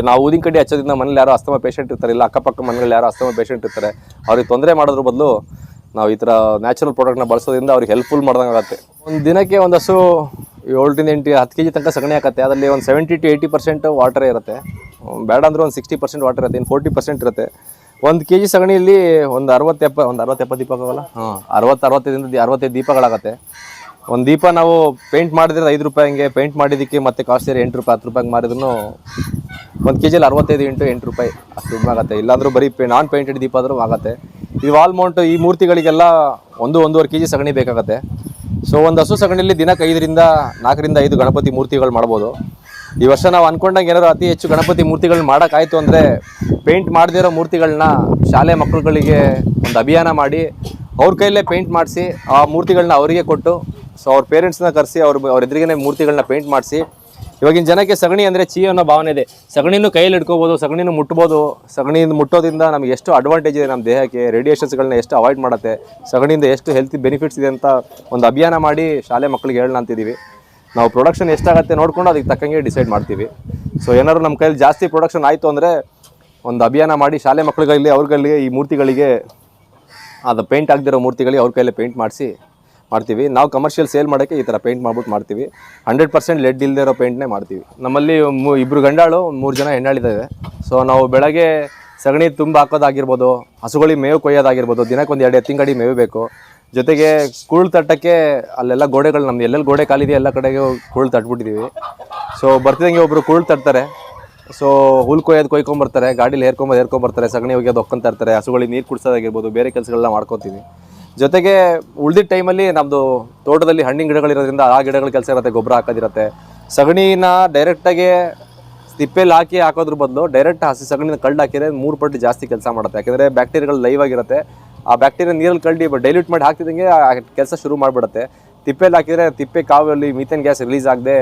ನಾವು ಊದಿನ ಕಡ್ಡಿ ಹಚ್ಚೋದ್ರಿಂದ ಮನೇಲಿ ಯಾರೋ ಅಸ್ತಮ ಪೇಷಂಟ್ ಇರ್ತಾರೆ, ಇಲ್ಲ ಅಕ್ಕಪಕ್ಕ ಮನೆಗಳು ಯಾರೋ ಅಸ್ತಮ ಪೇಷಂಟ್ ಇರ್ತಾರೆ, ಅವ್ರಿಗೆ ತೊಂದರೆ ಮಾಡೋದ್ರ ಬದಲು ನಾವು ಈ ಥರ ನ್ಯಾಚುರಲ್ ಪ್ರಾಡಕ್ಟ್ನ ಬಳಸೋದ್ರಿಂದ ಅವ್ರಿಗೆ ಹೆಲ್ಪ್ಫುಲ್ ಮಾಡ್ದಂಗೆ ಆಗುತ್ತೆ ಒಂದು ದಿನಕ್ಕೆ ಒಂದು ಹಸು ಏಳರಿಂದ ಎಂಟು ಹತ್ತು ಕೆ ಜಿ ತನಕ ಸಗಣಿ ಹಾಕತ್ತೆ. ಅದರಲ್ಲಿ ಒಂದು seventy to eighty percent water ಇರುತ್ತೆ. ಬೇಡ ಅಂದ್ರೆ ಒಂದು ಸಿಕ್ಸ್ಟಿ ಪರ್ಸೆಂಟ್ ವಾಟರ್ ಇರುತ್ತೆ ಇನ್ನು ಫೋರ್ಟಿ ಪರ್ಸೆಂಟ್ ಇರುತ್ತೆ. ಒಂದು ಕೆ ಜಿ ಸಗಣಿಯಲ್ಲಿ ಒಂದು ಅರವತ್ತು ಎಪ್ಪ, ಒಂದು ಅರವತ್ತು ಎಪ್ಪತ್ತು ದೀಪ ಆಗೋಲ್ಲ ಹಾಂ, ಅರವತ್ತು, ಅರವತ್ತೈದರಿಂದ ಅರವತ್ತೈದು ದೀಪಗಳಾಗತ್ತೆ. ಒಂದು ದೀಪ ನಾವು ಪೇಂಟ್ ಮಾಡಿದ್ರೆ ಐದು ರೂಪಾಯಿ ಹಂಗೆ ಪೇಂಟ್ ಮಾಡಿದ್ದಕ್ಕೆ ಮತ್ತೆ ಕಾಸ್ಟ್ ಸೇರಿ ಎಂಟು ರೂಪಾಯಿ, ಹತ್ತು ರೂಪಾಯಿಗೆ ಮಾರಿದ್ರು ಒಂದು ಕೆ ಜಿಯಲ್ಲಿ ಅರವತ್ತೈದು ಇಂಟು ಎಂಟು ರೂಪಾಯಿ ಅಷ್ಟು ದುಡ್ಡು ಆಗುತ್ತೆ. ಇಲ್ಲಾಂದ್ರೂ ಬರೀ ಪೇ ನಾನ್ ಪೇಂಟೆಡ್ ದೀಪ ಆದರೂ ಆಗುತ್ತೆ. ಇದು ವಾಲ್ಮೌಂಟ್ ಈ ಮೂರ್ತಿಗಳಿಗೆಲ್ಲ ಒಂದು, ಒಂದೂವರೆ ಕೆ ಜಿ ಸಗಣಿ ಬೇಕಾಗುತ್ತೆ. ಸೊ ಒಂದು ಹಸು ಸಗಣಿಯಲ್ಲಿ ದಿನಕ್ಕೆ ಐದರಿಂದ ನಾಲ್ಕರಿಂದ ಐದು ಗಣಪತಿ ಮೂರ್ತಿಗಳು ಮಾಡ್ಬೋದು. ಈ ವರ್ಷ ನಾವು ಅಂದ್ಕೊಂಡಂಗೆ ಏನಾದ್ರು ಅತಿ ಹೆಚ್ಚು ಗಣಪತಿ ಮೂರ್ತಿಗಳನ್ನ ಮಾಡೋಕ್ಕಾಯಿತು ಅಂದರೆ ಪೇಂಟ್ ಮಾಡದಿರೋ ಮೂರ್ತಿಗಳನ್ನ ಶಾಲೆ ಮಕ್ಕಳುಗಳಿಗೆ ಒಂದು ಅಭಿಯಾನ ಮಾಡಿ ಅವ್ರ ಕೈಯಲ್ಲೇ ಪೇಂಟ್ ಮಾಡಿಸಿ ಆ ಮೂರ್ತಿಗಳನ್ನ ಅವರಿಗೆ ಕೊಟ್ಟು, ಸೊ ಅವ್ರ ಪೇರೆಂಟ್ಸ್ನ ಕರೆಸಿ, ಅವ್ರ ಅವ್ರ ಎದುರಿಗೇನೆ ಮೂರ್ತಿಗಳನ್ನ ಪೇಂಟ್ ಮಾಡಿಸಿ ಇವಾಗಿನ ಜನಕ್ಕೆ ಸಗಣಿ ಅಂದರೆ ಚೀ ಅನ್ನೋ ಭಾವನೆ ಇದೆ. ಸಗಣಿನೂ ಕೈಯಲ್ಲಿ ಇಟ್ಕೋಬೋದು, ಸಗಣಿನೂ ಮುಟ್ಬೋದು. ಸಗಣಿಯಿಂದ ಮುಟ್ಟೋದ್ರಿಂದ ನಮಗೆ ಎಷ್ಟು ಅಡ್ವಾಂಟೇಜ್ ಇದೆ ನಮ್ಮ ದೇಹಕ್ಕೆ ರೇಡಿಯೇಷನ್ಸ್ಗಳನ್ನ ಎಷ್ಟು ಅವಾಯ್ಡ್ ಮಾಡುತ್ತೆ, ಸಗಣಿಯಿಂದ ಎಷ್ಟು ಹೆಲ್ತ್ ಬೆನಿಫಿಟ್ಸ್ ಇದೆ ಅಂತ ಒಂದು ಅಭಿಯಾನ ಮಾಡಿ ಶಾಲೆ ಮಕ್ಕಳಿಗೆ ಹೇಳೋಣ ಅಂತಿದ್ದೀವಿ ನಾವು ಪ್ರೊಡಕ್ಷನ್ ಎಷ್ಟಾಗುತ್ತೆ ನೋಡಿಕೊಂಡು ಅದಕ್ಕೆ ತಕ್ಕಂಗೆ ಡಿಸೈಡ್ ಮಾಡ್ತೀವಿ. ಸೊ ಏನಾದ್ರು ನಮ್ಮ ಕೈಯಲ್ಲಿ ಜಾಸ್ತಿ ಪ್ರೊಡಕ್ಷನ್ ಆಯಿತು ಅಂದರೆ ಒಂದು ಅಭಿಯಾನ ಮಾಡಿ ಶಾಲೆ ಮಕ್ಕಳಿಗಾಗಲಿ ಅವ್ರಿಗಲ್ಲಿ ಈ ಮೂರ್ತಿಗಳಿಗೆ, ಅದು ಪೇಂಟ್ ಆಗದಿರೋ ಮೂರ್ತಿಗಳಿಗೆ ಅವ್ರ ಕೈಯಲ್ಲಿ ಪೇಂಟ್ ಮಾಡಿಸಿ ಮಾಡ್ತೀವಿ. ನಾವು ಕಮರ್ಷಿಯಲ್ ಸೇಲ್ ಮಾಡೋಕ್ಕೆ ಈ ಥರ ಪೇಂಟ್ ಮಾಡ್ಬಿಟ್ಟು ಮಾಡ್ತೀವಿ. ಹಂಡ್ರೆಡ್ ಪರ್ಸೆಂಟ್ ಲೆಡ್ ಇಲ್ಲದೆ ಇರೋ ಪೇಂಟ್ನೇ ಮಾಡ್ತೀವಿ. ನಮ್ಮಲ್ಲಿ ಮೂ ಇಬ್ಬರು ಗಂಡಾಳು, ಮೂರು ಜನ ಹೆಣ್ಣಾಳಿದ್ದಾವೆ ಸೊ ನಾವು ಬೆಳಗ್ಗೆ ಸಗಣಿ ತುಂಬ ಹಾಕೋದಾಗಿರ್ಬೋದು, ಹಸುಗಳಿಗೆ ಮೇವು ಕೊಯ್ಯೋದಾಗಿರ್ಬೋದು, ದಿನಕ್ಕೆ ಒಂದು ಎರಡು ಎತ್ತಿಂಗಡಿ ಮೇವು ಬೇಕು. ಜೊತೆಗೆ ಕುರುಳು ತಟ್ಟಕ್ಕೆ ಅಲ್ಲೆಲ್ಲ ಗೋಡೆಗಳು ನಮ್ದು ಎಲ್ಲೆಲ್ಲಿ ಗೋಡೆ ಕಾಲಿದೆ ಎಲ್ಲ ಕಡೆಗೆ ಕುರುಳು ತಟ್ಬಿಟ್ಟಿದ್ದೀವಿ ಸೊ ಬರ್ತಿದಂಗೆ ಒಬ್ಬರು ಕುರುಳು ತಟ್ತಾರೆ. ಸೊ ಹುಲ್ ಕೊಯ್ಯೋದು ಕೊಯ್ಕೊಂಬರ್ತಾರೆ, ಗಾಡೀಲಿ ಹೇರ್ಕೊಂಬೋದು ಹೇರ್ಕೊಂಬರ್ತಾರೆ ಸಗಣಿ ಒಗೆಯೋದು ಒಕ್ಕೊಂತ ಇರ್ತಾರೆ, ಹಸುಗಳಿಗೆ ನೀರು ಕುಡಿಸೋದಾಗಿರ್ಬೋದು, ಬೇರೆ ಕೆಲಸಗಳನ್ನ ಮಾಡ್ಕೊತೀವಿ. ಜೊತೆಗೆ ಉಳಿದಿದ್ದ ಟೈಮಲ್ಲಿ ನಮ್ಮದು ತೋಟದಲ್ಲಿ ಹಣ್ಣಿನ ಗಿಡಗಳಿರೋದ್ರಿಂದ ಆ ಗಿಡಗಳ ಕೆಲಸ ಇರುತ್ತೆ, ಗೊಬ್ಬರ ಹಾಕೋದಿರುತ್ತೆ. ಸಗಣಿನ ಡೈರೆಕ್ಟಾಗಿ ತಿಪ್ಪೆಲಿ ಹಾಕಿ ಹಾಕೋದ್ರ ಬದಲು ಡೈರೆಕ್ಟ್ ಹಸಿ ಸಗಣಿನ ಕಳ್ಳು ಹಾಕಿದರೆ ಮೂರು ಪಟ್ಟು ಜಾಸ್ತಿ ಕೆಲಸ ಮಾಡುತ್ತೆ. ಯಾಕೆಂದರೆ ಬ್ಯಾಕ್ಟೀರಿಯಾಗಳು ಲೈವ್ ಆಗಿರುತ್ತೆ. ಆ ಬ್ಯಾಕ್ಟೀರಿಯಾ ನೀರಲ್ಲಿ ಕಳ್ಳಿ ಡೈಲ್ಯೂಟ್ ಮಾಡಿ ಹಾಕಿದಂಗೆ ಆ ಕೆಲಸ ಶುರು ಮಾಡಿಬಿಡುತ್ತೆ. ತಿಪ್ಪೆಲಿ ಹಾಕಿದರೆ ತಿಪ್ಪೆ ಕಾವಲ್ಲಿ ಮೀಥೇನ್ ಗ್ಯಾಸ್ ರಿಲೀಸ್ ಆಗದೆ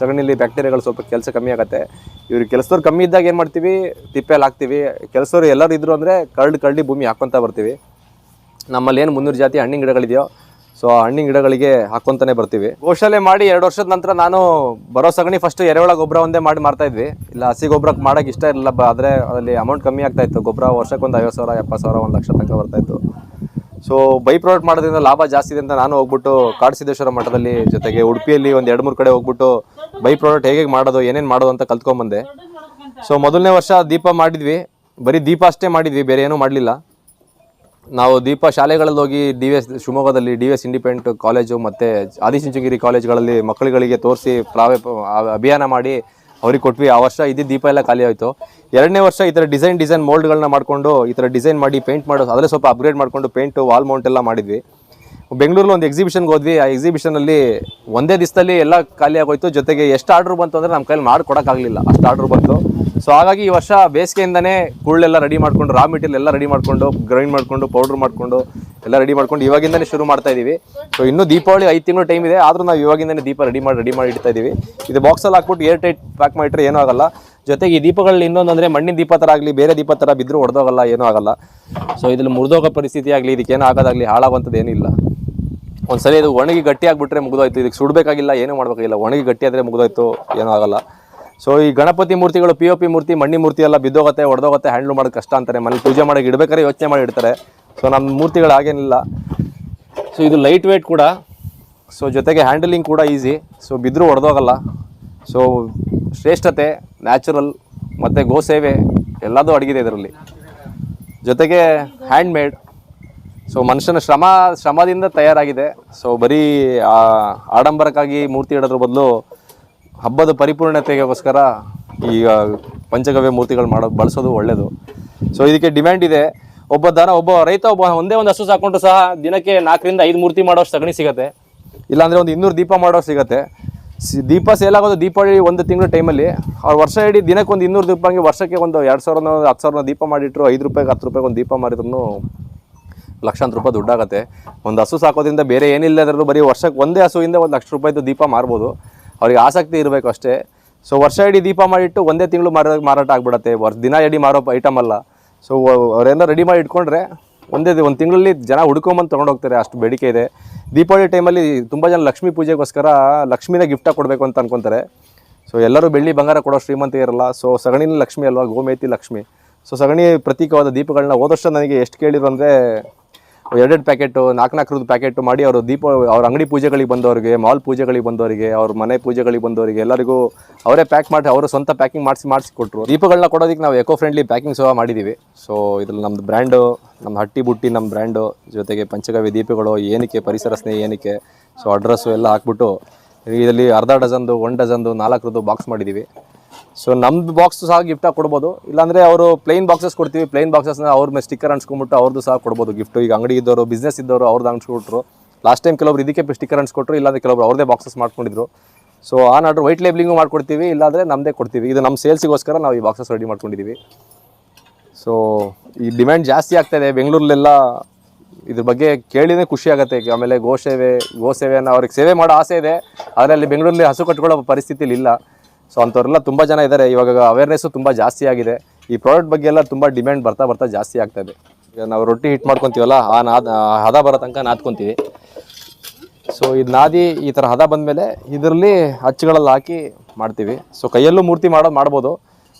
ಸಗಣಿಲಿ ಬ್ಯಾಕ್ಟೀರಿಯಾಗಳು ಸ್ವಲ್ಪ ಕೆಲಸ ಕಮ್ಮಿ ಆಗುತ್ತೆ. ಇವ್ರಿಗೆ ಕೆಲಸದವ್ರು ಕಮ್ಮಿ ಇದ್ದಾಗ ಏನು ಮಾಡ್ತೀವಿ? ತಿಪ್ಪೆಲಿ ಹಾಕ್ತೀವಿ. ಕೆಲಸದವ್ರು ಎಲ್ಲರೂ ಇದ್ರು ಅಂದರೆ ಕಳ್ಳಿ ಕಳ್ಳಿ ಭೂಮಿ ಹಾಕ್ಕೊತಾ ಬರ್ತೀವಿ. ನಮ್ಮಲ್ಲಿ ಏನು ಮುನ್ನೂರು ಜಾತಿ ಹಣ್ಣಿನ ಗಿಡಗಳಿದೆಯೋ ಸೊ ಆ ಹಣ್ಣಿನ ಗಿಡಗಳಿಗೆ ಹಾಕೊಂತಾನೆ ಬರ್ತೀವಿ. ಗೋಶಾಲೆ ಮಾಡಿ ಎರಡು ವರ್ಷದ ನಂತರ ನಾನು ಬರೋ ಸಗಣಿ ಫಸ್ಟ್ ಎರೆಹುಳ ಗೊಬ್ಬರ ಒಂದೇ ಮಾಡಿ ಮಾಡ್ತಾ ಇದ್ವಿ. ಇಲ್ಲ, ಹಸಿ ಗೊಬ್ಬರಕ್ಕೆ ಮಾಡೋಕೆ ಇಷ್ಟ ಇರಲಿಲ್ಲ, ಬ ಆದರೆ ಅಲ್ಲಿ ಅಮೌಂಟ್ ಕಮ್ಮಿ ಆಗ್ತಾ ಇತ್ತು. ಗೊಬ್ಬರ ವರ್ಷಕ್ಕೆ ಒಂದು ಐವತ್ತು ಸಾವಿರ, ಎಪ್ಪತ್ತು ಸಾವಿರ, ಒಂದು ಲಕ್ಷ ತನಕ ಬರ್ತಾ ಇತ್ತು. ಸೊ ಬೈ ಪ್ರೊಡಕ್ಟ್ ಮಾಡೋದ್ರಿಂದ ಲಾಭ ಜಾಸ್ತಿ ಇದೆ ಅಂತ ನಾನು ಹೋಗ್ಬಿಟ್ಟು ಕಾಡಸಿದ್ದೇಶ್ವರ ಮಠದಲ್ಲಿ ಜೊತೆಗೆ ಉಡುಪಿಯಲ್ಲಿ ಒಂದು ಎರಡು, ಮೂರು ಕಡೆ ಹೋಗ್ಬಿಟ್ಟು ಬೈ ಪ್ರಾಡಕ್ಟ್ ಹೇಗೆ ಮಾಡೋದು, ಏನೇನು ಮಾಡೋದು ಅಂತ ಕಲ್ತ್ಕೊಂಬಂದೆ ಸೊ ಮೊದಲನೇ ವರ್ಷ ದೀಪ ಮಾಡಿದ್ವಿ. ಬರೀ ದೀಪ ಅಷ್ಟೇ ಮಾಡಿದ್ವಿ, ಬೇರೆ ಏನೂ ಮಾಡಲಿಲ್ಲ. ನಾವು ದೀಪ ಶಾಲೆಗಳಲ್ಲಿ ಹೋಗಿ ಡಿ ಎಸ್ ಶಿವಮೊಗ್ಗದಲ್ಲಿ ಡಿ ಎಸ್ ಇಂಡಿಪೆಂಡೆಂಟ್ ಕಾಲೇಜು ಮತ್ತು ಆದಿಚುಂಚನಗಿರಿ ಕಾಲೇಜ್ಗಳಲ್ಲಿ ಮಕ್ಕಳುಗಳಿಗೆ ತೋರಿಸಿ ಪ್ರಾವೆ ಅಭಿಯಾನ ಮಾಡಿ ಅವ್ರಿಗೆ ಕೊಟ್ವಿ. ಆ ವರ್ಷ ಇದ್ದಿದ್ದು ದೀಪ ಎಲ್ಲ ಖಾಲಿ ಆಯಿತು. ಎರಡನೇ ವರ್ಷ ಈ ಥರ ಡಿಸೈನ್ ಡಿಸೈನ್ ಮೋಲ್ಡ್ಗಳನ್ನ ಮಾಡಿಕೊಂಡು ಈ ಥರ ಡಿಸೈನ್ ಮಾಡಿ ಪೇಂಟ್ ಮಾಡೋದು ಅದರಲ್ಲಿ ಸ್ವಲ್ಪ ಅಪ್ಗ್ರೇಡ್ ಮಾಡಿಕೊಂಡು ಪೇಂಟು ವಾಲ್ ಮೌಂಟ್ ಎಲ್ಲ ಮಾಡಿದ್ವಿ. ಬೆಂಗಳೂರಲ್ಲಿ ಒಂದು ಎಕ್ಸಿಬಿಷನ್ಗೆ ಹೋದ್ವಿ. ಆ ಎಕ್ಸಿಬಿಷನಲ್ಲಿ ಒಂದೇ ದಿವಸದಲ್ಲಿ ಎಲ್ಲ ಖಾಲಿ ಆಗೋಯ್ತು. ಜೊತೆಗೆ ಎಷ್ಟು ಆರ್ಡ್ರ್ ಬಂತು ಅಂದರೆ ನಮ್ಮ ಕೈಲಿ ಮಾಡ್ಕೊಡೋಕ್ಕಾಗಲಿಲ್ಲ. ಅಷ್ಟು ಆರ್ಡ್ರ್ ಬಂತು. ಸೊ ಹಾಗಾಗಿ ಈ ವರ್ಷ ಬೇಸಿಗೆಯಿಂದನೇ ಕುಳ್ಳೆಲ್ಲ ರೆಡಿ ಮಾಡ್ಕೊಂಡು ರಾ ಮೆಟೀರಿಯಲ್ ಎಲ್ಲ ರೆಡಿ ಮಾಡ್ಕೊಂಡು ಗ್ರೈಂಡ್ ಮಾಡ್ಕೊಂಡು ಪೌಡ್ರ್ ಮಾಡ್ಕೊಂಡು, ಎಲ್ಲ ರೆಡಿ ಮಾಡ್ಕೊಂಡು ಇವಾಗಿಂದನೇ ಶುರು ಮಾಡ್ತಾ ಇದೀವಿ ಸೊ ಇನ್ನೂ ದೀಪಾವಳಿ ಐದು ತಿಂಗಳು ಟೈಮ್ ಇದೆ, ಆದರೂ ನಾವು ಇವಾಗಿಂದನೇ ದೀಪ ರೆಡಿ ಮಾಡಿ ರೆಡಿ ಮಾಡಿ ಇಡ್ತಾ ಇದೀವಿ ಇದು ಬಾಕ್ಸಲ್ಲಿ ಹಾಕ್ಬಿಟ್ಟು ಏರ್ ಟೈಟ್ ಪ್ಯಾಕ್ ಮಾಡಿಟ್ರೆ ಏನೂ ಆಗಲ್ಲ. ಜೊತೆಗೆ ಈ ದೀಪಗಳಲ್ಲಿ ಇನ್ನೊಂದು ಅಂದರೆ ಮಣ್ಣಿನ ದೀಪ ಥರ ಆಗಲಿ, ಬೇರೆ ದೀಪ ಥರ ಬಿದ್ದರೂ ಹೊಡೆದೋಗಲ್ಲ ಏನೂ ಆಗಲ್ಲ. ಸೊ ಇದ್ರಲ್ಲಿ ಮುರಿದೋಗೋ ಪರಿಸ್ಥಿತಿ ಆಗಲಿ ಇದಕ್ಕೇನೋ ಆಗೋದಾಗಲಿ, ಹಾಳಾಗುವಂಥದ್ದು ಏನಿಲ್ಲ ಒಂದ್ಸರಿ ಇದು ಒಣಗಿ ಗಟ್ಟಿ ಆಗಿಬಿಟ್ರೆ ಮುಗಿದೋಯ್ತು, ಇದಕ್ಕೆ ಸುಡಬೇಕಾಗಿಲ್ಲ, ಏನೂ ಮಾಡಬೇಕಾಗಿಲ್ಲ. ಒಣಗಿ ಗಟ್ಟಿ ಆದರೆ ಮುಗಿದೋಯ್ತು, ಏನೂ ಆಗಲ್ಲ. ಸೊ ಈ ಗಣಪತಿ ಮೂರ್ತಿಗಳು ಪಿ ಒ ಪಿ ಮೂರ್ತಿ, ಮಣ್ಣಿ ಮೂರ್ತಿ ಎಲ್ಲ ಬಿದ್ದೋಗುತ್ತೆ ಹೊಡೆದೋಗುತ್ತೆ ಹ್ಯಾಂಡ್ಲ್ ಮಾಡೋದು ಕಷ್ಟ ಅಂತಾರೆ. ಮನೇಲಿ ಪೂಜೆ ಮಾಡೋಕೆ ಇಡಬೇಕಾದ್ರೆ ಯೋಚನೆ ಮಾಡಿ ಇಡ್ತಾರೆ. ಸೊ ನಮ್ಮ ಮೂರ್ತಿಗಳು ಹಾಗೇನಿಲ್ಲ. ಸೊ ಇದು ಲೈಟ್ ವೇಟ್ ಕೂಡ. ಸೊ ಜೊತೆಗೆ ಹ್ಯಾಂಡಲಿಂಗ್ ಕೂಡ ಈಸಿ ಸೊ ಬಿದ್ದರೂ ಹೊಡೆದೋಗಲ್ಲ ಸೊ ಶ್ರೇಷ್ಠತೆ ನ್ಯಾಚುರಲ್ ಮತ್ತು ಗೋ ಸೇವೆ ಎಲ್ಲದೂ ಅಡಗಿದೆ ಇದರಲ್ಲಿ. ಜೊತೆಗೆ ಹ್ಯಾಂಡ್ ಮೇಡ್ ಸೊ ಮನುಷ್ಯನ ಶ್ರಮ, ಶ್ರಮದಿಂದ ತಯಾರಾಗಿದೆ. ಸೊ ಬರೀ ಆಡಂಬರಕ್ಕಾಗಿ ಮೂರ್ತಿ ಇಡೋದ್ರ ಬದಲು ಹಬ್ಬದ ಪರಿಪೂರ್ಣತೆಗೋಸ್ಕರ ಈಗ ಪಂಚಗವ್ಯ ಮೂರ್ತಿಗಳು ಮಾಡೋ ಬಳಸೋದು ಒಳ್ಳೆಯದು ಸೊ ಇದಕ್ಕೆ ಡಿಮ್ಯಾಂಡ್ ಇದೆ. ಒಬ್ಬ ದನ, ಒಬ್ಬ ರೈತ, ಒಬ್ಬ ಒಂದೇ ಒಂದು ಹಸು ಸಾಕೊಂಡ್ರು ಸಹ ದಿನಕ್ಕೆ ನಾಲ್ಕರಿಂದ ಐದು ಮೂರ್ತಿ ಮಾಡೋಷ್ಟು ಸಗಣಿ ಸಿಗುತ್ತೆ. ಇಲ್ಲಾಂದರೆ ಒಂದು ಇನ್ನೂರು ದೀಪ ಮಾಡೋ ಸಿಗುತ್ತೆ. ದೀಪ ಸೇಲ್ ಆಗೋದು ದೀಪಾವಳಿ ಒಂದು ತಿಂಗಳ ಟೈಮಲ್ಲಿ. ಅವ್ರು ವರ್ಷ ಇಡೀ ದಿನಕ್ಕೆ ಒಂದು ಇನ್ನೂರು ದೀಪ ಹಂಗೆ ವರ್ಷಕ್ಕೆ ಒಂದು ಎರಡು ಸಾವಿರ ಹತ್ತು ಸಾವಿರನ ದೀಪ ಮಾಡಿಟ್ರು, ಐದು ರೂಪಾಯಿಗೆ, ಹತ್ತು ರೂಪಾಯಿಗೆ ಒಂದು ದೀಪ ಮಾರಿದ್ರು ಲಕ್ಷಾಂತರ ರೂಪಾಯಿ ದುಡ್ಡಾಗುತ್ತೆ. ಒಂದು ಹಸು ಸಾಕೋದ್ರಿಂದ ಬೇರೆ ಏನಿಲ್ಲ ಅದರದ್ದು ಬರೀ ವರ್ಷಕ್ಕೆ ಒಂದೇ ಹಸುವಿಂದ ಒಂದು ಲಕ್ಷ ರೂಪಾಯಿದು ದೀಪ ಮಾರ್ಬೋದು. ಅವ್ರಿಗೆ ಆಸಕ್ತಿ ಇರಬೇಕು ಅಷ್ಟೇ. ಸೊ ವರ್ಷ ಇಡೀ ದೀಪ ಮಾಡಿಟ್ಟು ಒಂದೇ ತಿಂಗಳು ಮಾರ, ಮಾರಾಟ ಆಗ್ಬಿಡತ್ತೆ. ವರ್ಷ, ದಿನ ಇಡೀ ಮಾರೋ ಐಟಮ್ ಅಲ್ಲ. ಸೊ ಅವರೆಲ್ಲ ರೆಡಿ ಮಾಡಿ ಇಟ್ಕೊಂಡ್ರೆ ಒಂದೇ ಒಂದು ತಿಂಗಳಲ್ಲಿ ಜನ ಹುಡ್ಕೊಂಬಂದು ತೊಗೊಂಡು ಹೋಗ್ತಾರೆ. ಅಷ್ಟು ಬೇಡಿಕೆ ಇದೆ. ದೀಪಾವಳಿ ಟೈಮಲ್ಲಿ ತುಂಬ ಜನ ಲಕ್ಷ್ಮೀ ಪೂಜೆಗೋಸ್ಕರ ಲಕ್ಷ್ಮಿನ ಗಿಫ್ಟಾಗಿ ಕೊಡಬೇಕು ಅಂತ ಅನ್ಕೊತಾರೆ. ಸೊ ಎಲ್ಲರೂ ಬೆಳ್ಳಿ ಬಂಗಾರ ಕೊಡೋ ಶ್ರೀಮಂತ ಇರಲ್ಲ. ಸೊ ಸಗಣಿನ ಲಕ್ಷ್ಮಿ ಅಲ್ವಾ? ಗೋಮೇತಿ ಲಕ್ಷ್ಮಿ. ಸೊ ಸಗಣಿ ಪ್ರತೀಕವಾದ ದೀಪಗಳನ್ನ ಹೋದಷ್ಟು ನನಗೆ ಎಷ್ಟು ಕೇಳಿದ್ರು ಅಂದರೆ ಎರಡೆರಡು ಪ್ಯಾಕೆಟು, ನಾಲ್ಕು ನಾಲ್ಕರದ್ದು ಪ್ಯಾಕೆಟು ಮಾಡಿ ಅವರು ದೀಪ, ಅವ್ರ ಅಂಗಡಿ ಪೂಜೆಗಳಿಗೆ ಬಂದವರಿಗೆ, ಮಾಲ್ ಪೂಜೆಗಳಿಗೆ ಬಂದವರಿಗೆ, ಅವ್ರ ಮನೆ ಪೂಜೆಗಳಿಗೆ ಬಂದವರಿಗೆ ಎಲ್ಲರಿಗೂ ಅವರೇ ಪ್ಯಾಕ್ ಮಾಡಿ, ಅವರು ಸ್ವಂತ ಪ್ಯಾಕಿಂಗ್ ಮಾಡಿಸಿ ಮಾಡಿಸಿಕೊಟ್ರು ದೀಪಗಳನ್ನ ಕೊಡೋದಕ್ಕೆ ನಾವು ಎಕೋ ಫ್ರೆಂಡ್ಲಿ ಪ್ಯಾಕಿಂಗ್ ಸಹ ಮಾಡಿದ್ದೀವಿ ಸೊ ಇದ್ರಲ್ಲಿ ನಮ್ಮದು ಬ್ರ್ಯಾಂಡು ನಮ್ಮ ಹಟ್ಟಿ ಬುಟ್ಟಿ ನಮ್ಮ ಬ್ರ್ಯಾಂಡು ಜೊತೆಗೆ ಪಂಚಗವ್ಯ ದೀಪಗಳು, ಏನಕ್ಕೆ ಪರಿಸರ ಸ್ನೇಹಿ ಏನಕ್ಕೆ ಸೊ ಅಡ್ರೆಸ್ಸು ಎಲ್ಲ ಹಾಕ್ಬಿಟ್ಟು ಇದರಲ್ಲಿ ಅರ್ಧ ಡಜನ್ದು ಒನ್ ಡಜನ್ದು ನಾಲ್ಕರದ್ದು ಬಾಕ್ಸ್ ಮಾಡಿದ್ದೀವಿ ಸೊ ನಮ್ದು ಬಾಕ್ಸ್ ಸಹ ಗಿಫ್ಟಾಗಿ ಕೊಡ್ಬೋದು. ಇಲ್ಲಾಂದರೆ ಅವರು ಪ್ಲೈನ್ ಬಾಕ್ಸಸ್ ಕೊಡ್ತೀವಿ. ಪ್ಲೈನ್ ಬಾಕ್ಸಸ್ನ ಅವ್ರ ಮೇಲೆ ಸ್ಟಿಕ್ಕರ್ ಅನ್ಸ್ಕೊಂಬಿಟ್ಟು ಅವ್ರದ್ದು ಸಹ ಕೊಡ್ಬೋದು ಗಿಫ್ಟ್ ಈಗ ಅಂಗಡಿ ಇದ್ದವರು ಬಿಸ್ನೆಸ್ ಇದ್ದವರು ಅವ್ರದ್ದು ಅಂಟ್ಸ್ಕೊಟ್ರು. ಲಾಸ್ಟ್ ಟೈಮ್ ಕೆಲವರು ಇದಕ್ಕೆ ಸ್ಟಿಕ್ಕರ್ ಅಂಟ್ಸ್ಕೊಟ್ರು, ಇಲ್ಲಾಂದ್ರೆ ಕೆಲವರು ಅವ್ರದೇ ಬಾಕ್ಸಸ್ ಮಾಡ್ಕೊಂಡಿದ್ರು. So on order white labelling ಮಾಡ್ಕೊಡ್ತೀವಿ. ಇಲ್ಲಾಂದರೆ ನಮ್ಮದೇ ಕೊಡ್ತೀವಿ. ಇದು ನಮ್ಮ ಸೇಲ್ಸಿಗೋಸ್ಕರ ನಾವು ಈ ಬಾಕ್ಸಸ್ ರೆಡಿ ಮಾಡ್ಕೊಂಡಿದ್ದೀವಿ ಸೊ ಈ ಡಿಮ್ಯಾಂಡ್ ಜಾಸ್ತಿ ಆಗ್ತಾಯಿದೆ ಬೆಂಗಳೂರಲ್ಲೆಲ್ಲ ಇದ್ರ ಬಗ್ಗೆ ಕೇಳಿದ್ರೆ ಖುಷಿ ಆಗುತ್ತೆ. ಆಮೇಲೆ ಗೋ ಸೇವೆ ಗೋಸೇವೆ ಗೋಸೇವೆಯನ್ನು ಅವ್ರಿಗೆ ಸೇವೆ ಮಾಡೋ ಆಸೆ ಇದೆ. ಆದರೆ ಅಲ್ಲಿ ಬೆಂಗಳೂರಲ್ಲಿ ಹಸು ಕಟ್ಕೊಳ್ಳೋ ಪರಿಸ್ಥಿತಿಲಿ ಇಲ್ಲ. ಸೊ ಅಂಥವ್ರೆಲ್ಲ ತುಂಬ ಜನ ಇದ್ದಾರೆ ಇವಾಗ ಅವೇರ್ನೆಸ್ಸು ತುಂಬ ಜಾಸ್ತಿ ಆಗಿದೆ. ಈ ಪ್ರಾಡಕ್ಟ್ ಬಗ್ಗೆ ಎಲ್ಲ ತುಂಬ ಡಿಮ್ಯಾಂಡ್ ಬರ್ತಾ ಬರ್ತಾ ಜಾಸ್ತಿ ಆಗ್ತಾ ಇದೆ. ಈಗ ನಾವು ರೊಟ್ಟಿ ಹಿಟ್ ಮಾಡ್ಕೊತೀವಲ್ಲ, ಆ ನಾದ ಹದ ಬರೋ ತನಕ ನಾದ್ಕೊತೀವಿ. ಸೊ ಇದು ನಾದಿ ಈ ಥರ ಹದ ಬಂದಮೇಲೆ ಇದರಲ್ಲಿ ಅಚ್ಚುಗಳಲ್ಲಿ ಹಾಕಿ ಮಾಡ್ತೀವಿ. ಸೊ ಕೈಯಲ್ಲೂ ಮೂರ್ತಿ ಮಾಡೋದು ಮಾಡ್ಬೋದು.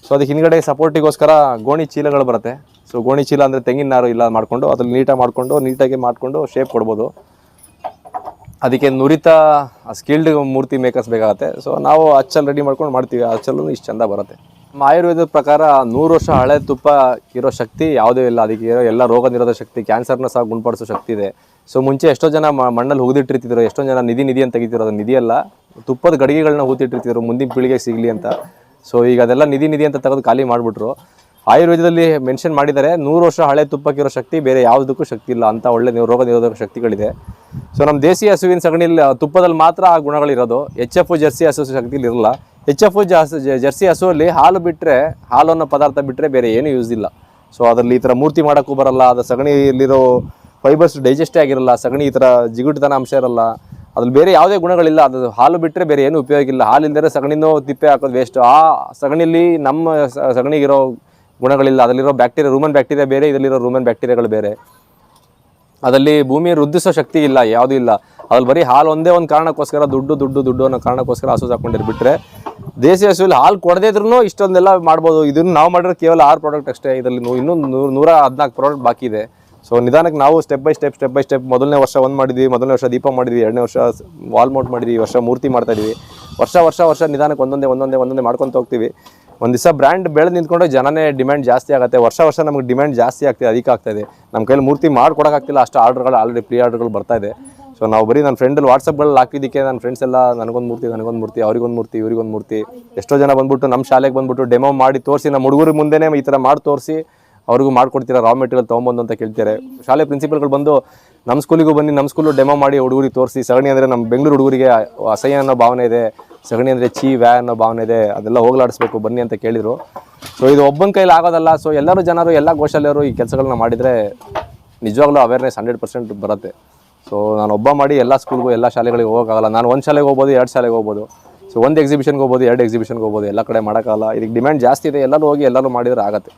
ಸೊ ಅದಕ್ಕೆ ಹಿಂದ್ಗಡೆ ಸಪೋರ್ಟಿಗೋಸ್ಕರ ಗೋಣಿ ಚೀಲಗಳು ಬರುತ್ತೆ. ಸೊ ಗೋಣಿ ಚೀಲ ಅಂದರೆ ತೆಂಗಿನ ನಾರು ಇಲ್ಲ ಮಾಡಿಕೊಂಡು, ಅದ್ರಲ್ಲಿ ನೀಟಾಗಿ ಮಾಡಿಕೊಂಡು ನೀಟಾಗಿ ಮಾಡಿಕೊಂಡು ಶೇಪ್ ಕೊಡ್ಬೋದು. ಅದಕ್ಕೆ ನುರಿತ ಸ್ಕಿಲ್ಡ್ ಮೂರ್ತಿ ಮೇಕರ್ಸ್ ಬೇಕಾಗುತ್ತೆ. ಸೊ ನಾವು ಅಚ್ಚಲ್ ರೆಡಿ ಮಾಡ್ಕೊಂಡು ಮಾಡ್ತೀವಿ. ಅಚ್ಚಲ್ಲೂ ಇಷ್ಟು ಚಂದ ಬರುತ್ತೆ. ಆಯುರ್ವೇದದ ಪ್ರಕಾರ ನೂರು ವರ್ಷ ಹಳೆ ತುಪ್ಪ ಇರೋ ಶಕ್ತಿ ಯಾವುದೂ ಇಲ್ಲ. ಅದಕ್ಕೆ ಇರೋ ಎಲ್ಲ ರೋಗ ನಿರೋಧ ಶಕ್ತಿ ಕ್ಯಾನ್ಸರ್ನ ಸಹ ಗುಣಪಡಿಸೋ ಶಕ್ತಿ ಇದೆ. ಸೊ ಮುಂಚೆ ಎಷ್ಟೋ ಜನ ಮಣ್ಣಲ್ಲಿ ಹುಗಿದಿಟ್ಟಿರ್ತಿದ್ರು ಎಷ್ಟೋ ಜನ ನಿಧಿ ನಿಧಿ ಅಂತ ತೆಗಿತಿರೋ ಅದು ನಿಧಿ ಅಲ್ಲ. ತುಪ್ಪದ ಗಡಿಗೆಗಳನ್ನ ಹೂತಿಟ್ಟಿರ್ತಿದ್ರು ಮುಂದಿನ ಪೀಳಿಗೆ ಸಿಗಲಿ ಅಂತ. ಸೊ ಈಗ ಅದೆಲ್ಲ ನಿಧಿ ನಿಧಿ ಅಂತ ತೆಗೆದು ಖಾಲಿ ಮಾಡಿಬಿಟ್ರು. ಆಯುರ್ವೇದದಲ್ಲಿ ಮೆನ್ಷನ್ ಮಾಡಿದ್ದಾರೆ ನೂರು ವರ್ಷ ಹಳೆ ತುಪ್ಪಕ್ಕಿರೋ ಶಕ್ತಿ ಬೇರೆ ಯಾವುದಕ್ಕೂ ಶಕ್ತಿ ಇಲ್ಲ ಅಂತ ಒಳ್ಳೆ ರೋಗ ನಿರೋಧಕ ಶಕ್ತಿಗಳಿದೆ. ಸೊ ನಮ್ಮ ದೇಸಿ ಹಸುವಿನ ಸಗಣಿಲಿ ತುಪ್ಪದಲ್ಲಿ ಮಾತ್ರ ಆ ಗುಣಗಳಿರೋದು. ಎಚ್ ಎಫ್ ಜರ್ಸಿ ಹಸು ಶಕ್ತಿಲಿ ಇರಲ್ಲ. ಎಚ್ ಎಫ್ ಜರ್ಸಿ ಹಸುವಲ್ಲಿ ಹಾಲು ಬಿಟ್ಟರೆ ಹಾಲು ಅನ್ನೋ ಪದಾರ್ಥ ಬಿಟ್ಟರೆ ಬೇರೆ ಏನೂ ಯೂಸ್ ಇಲ್ಲ. ಸೊ ಅದರಲ್ಲಿ ಈ ಥರ ಮೂರ್ತಿ ಮಾಡೋಕ್ಕೂ ಬರಲ್ಲ. ಅದು ಸಗಣಿಯಲ್ಲಿರೋ ಫೈಬರ್ಸ್ ಡೈಜೆಸ್ಟೇ ಆಗಿರಲ್ಲ. ಸಗಣಿ ಈ ಥರ ಜಿಗುಟುತನ ಅಂಶ ಇರಲ್ಲ. ಅದ್ರಲ್ಲಿ ಬೇರೆ ಯಾವುದೇ ಗುಣಗಳಿಲ್ಲ. ಅದು ಹಾಲು ಬಿಟ್ಟರೆ ಬೇರೆ ಏನೂ ಉಪಯೋಗ ಇಲ್ಲ. ಹಾಲು ಇಲ್ದರೆ ಸಗಣಿನೂ ತಿಪ್ಪೆ ಹಾಕೋದು ವೇಸ್ಟು ಆ ಸಗಣಿಯಲ್ಲಿ ನಮ್ಮ ಸಗಣಿಗಿರೋ ಗುಣಗಳಿಲ್ಲ. ಅದರಲ್ಲಿರೋ ಬ್ಯಾಕ್ಟೀರಿಯಾ ರೂಮನ್ ಬ್ಯಾಕ್ಟೀರಿಯಾ ಬೇರೆ, ಇದರಲ್ಲಿರೋ ರೂಮನ್ ಬ್ಯಾಕ್ಟೀರಿಯಾಗಳು ಬೇರೆ. ಅದರಲ್ಲಿ ಭೂಮಿ ವೃದ್ಧಿಸೋ ಶಕ್ತಿ ಇಲ್ಲ, ಯಾವುದೂ ಇಲ್ಲ. ಅದ್ರಲ್ಲಿ ಬರೀ ಹಾಲು ಒಂದೇ ಒಂದು ಕಾರಣಕ್ಕೋಸ್ಕರ, ದುಡ್ಡು ದುಡ್ಡು ದುಡ್ಡು ಅನ್ನೋ ಕಾರಣಕ್ಕೋಸ್ಕರ ಹಸು ಸಾಕೊಂಡಿರ್ಬಿಟ್ರೆ ದೇಸಿ ಹಸುವಲ್ಲಿ ಹಾಲು ಕೊಡದೇ ಇದ್ರೂ ಇಷ್ಟೊಂದೆಲ್ಲ ಮಾಡ್ಬೋದು. ಇದನ್ನು ನಾವು ಮಾಡಿರೋ ಕೇವಲ ಆರು ಪ್ರಾಡಕ್ಟ್ ಅಷ್ಟೇ. ಇದರಲ್ಲಿ ಇನ್ನೂ ನೂರ ನೂರ ಹದಿನಾಲ್ಕು ಪ್ರಾಡಕ್ಟ್ ಬಾಕಿ ಇದೆ. ಸೊ ನಿಧಾನಕ್ಕೆ ನಾವು step by step step by step ಮೊದಲನೇ ವರ್ಷ ಒಂದು ಮಾಡಿದ್ವಿ, ಮೊದಲನೇ ವರ್ಷ ದೀಪ ಮಾಡಿದ್ವಿ, ಎರಡನೇ ವರ್ಷ ವಾಲ್ಮೌಟ್ ಮಾಡಿದ್ವಿ ವರ್ಷ ಮೂರ್ತಿ ಮಾಡ್ತಾ ಇದೀವಿ. ವರ್ಷ ವರ್ಷ ವರ್ಷ ನಿಧಾನಕ್ಕೆ ಒಂದೊಂದೇ ಒಂದೊಂದೇ ಒಂದೊಂದೇ ಮಾಡ್ಕೊತ ಹೋಗ್ತೀವಿ. ಒಂದು ದಿವಸ ಬ್ರ್ಯಾಂಡ್ ಬೆಳೆದು ನಿಂತ್ಕೊಂಡು ಜನನೇ ಡಿಮ್ಯಾಂಡ್ ಜಾಸ್ತಿ ಆಗುತ್ತೆ. ವರ್ಷ ವರ್ಷ ನಮಗೆ ಡಿಮ್ಯಾಂಡ್ ಜಾಸ್ತಿ ಆಗ್ತಿದೆ, ಅಧಿಕ ಆಗ್ತಾಯಿದೆ ನಮ್ಮ ಕೈಲಿ ಮೂರ್ತಿ ಮಾಡ್ಕೊಡೋಕ್ಕಾಗ್ತಿಲ್ಲ ಅಷ್ಟು ಆರ್ಡರ್ಗಳು ಆಲ್ರೆಡಿ ಪ್ರೀ ಆರ್ಡರ್ಗಳು ಬರ್ತಾ ಇದೆ. ಸೊ ನಾವು ಬರೀ ನನ್ನ ಫ್ರೆಂಡಲ್ಲಿ ವಾಟ್ಸಪ್ಗಳಲ್ಲಿ ಹಾಕಿದ್ದಕ್ಕೆ ನನ್ನ ಫ್ರೆಂಡ್ಸ್ ಎಲ್ಲ ನನಗೊಂದು ಮೂರ್ತಿ ನನಗೊಂದು ಮೂರ್ತಿ, ಅವ್ರಿಗೊಂದು ಮೂರ್ತಿ, ಇವ್ರಿಗೊಂದು ಮೂರ್ತಿ. ಎಷ್ಟೋ ಜನ ಬಂದ್ಬಿಟ್ಟು ನಮ್ಮ ಶಾಲೆಗೆ ಬಂದ್ಬಿಟ್ಟು ಡೆಮೋ ಮಾಡಿ ತೋರಿಸಿ ನಮ್ಮ ಹುಡುಗರು ಮುಂದೆನೇ ಈ ಥರ ಮಾಡಿ ತೋರಿಸಿ ಅವ್ರಿಗೂ ಮಾಡ್ಕೊಡ್ತೀರಾ ರಾ ಮೆಟೀರಿಯಲ್ ತೊಗೊಂಬಂದು ಅಂತ ಕೇಳ್ತಾರೆ ಶಾಲೆ ಪ್ರಿನ್ಸಿಪಲ್ಗಳು ಬಂದು ನಮ್ಮ ಸ್ಕೂಲಿಗೂ ಬನ್ನಿ ನಮ್ಮ ಸ್ಕೂಲು ಡೆಮೋ ಮಾಡಿ ಹುಡುಗರಿಗೆ ತೋರಿಸಿ. ಸಗಣಿ ಅಂದರೆ ನಮ್ಮ ಬೆಂಗಳೂರು ಹುಡುಗರಿಗೆ ಅಸಹ್ಯ ಅನ್ನೋ ಭಾವನೆ ಇದೆ. ಸಗಣಿ ಅಂದರೆ ಚೀ, ವ್ಯಾ ಅನ್ನೋ ಭಾವನೆ ಇದೆ, ಅದೆಲ್ಲ ಹೋಗ್ಲಾಡಿಸ್ಬೇಕು, ಬನ್ನಿ ಅಂತ ಕೇಳಿದರು. ಸೊ ಇದು ಒಬ್ಬನ ಕೈಲಿ ಆಗೋದಲ್ಲ ಸೊ ಎಲ್ಲರೂ ಜನರು, ಎಲ್ಲ ಗೋಶಾಲೆಯವರು ಈ ಕೆಲಸಗಳನ್ನ ಮಾಡಿದರೆ ನಿಜವಾಗ್ಲೂ ಅವೇರ್ನೆಸ್ ಹಂಡ್ರೆಡ್ ಪರ್ಸೆಂಟ್ ಬರುತ್ತೆ. ಸೊ ನಾನು ಒಬ್ಬ ಮಾಡಿ ಎಲ್ಲ ಸ್ಕೂಲ್ಗೂ ಎಲ್ಲ ಶಾಲೆಗಳಿಗೆ ಹೋಗೋಕ್ಕಾಗಲ್ಲ. ನಾನು ಒಂದು ಶಾಲೆಗೆ ಹೋಗ್ಬೋದು, ಎರಡು ಶಾಲೆಗೆ ಹೋಗ್ಬೋದು. ಸೊ ಒಂದು ಎಕ್ಸಿಬಿಷನ್ಗೆ ಹೋಗ್ಬೋದು, ಎರಡು ಎಕ್ಸಿಬಿಷನ್ಗೆ ಹೋಗ್ಬೋದು, ಎಲ್ಲ ಕಡೆ ಮಾಡೋಕ್ಕಾಗಲ್ಲ. ಇದಕ್ಕೆ ಡಿಮ್ಯಾಂಡ್ ಜಾಸ್ತಿ ಇದೆ, ಎಲ್ಲರೂ ಹೋಗಿ ಎಲ್ಲರೂ ಮಾಡಿದ್ರೆ ಆಗುತ್ತೆ.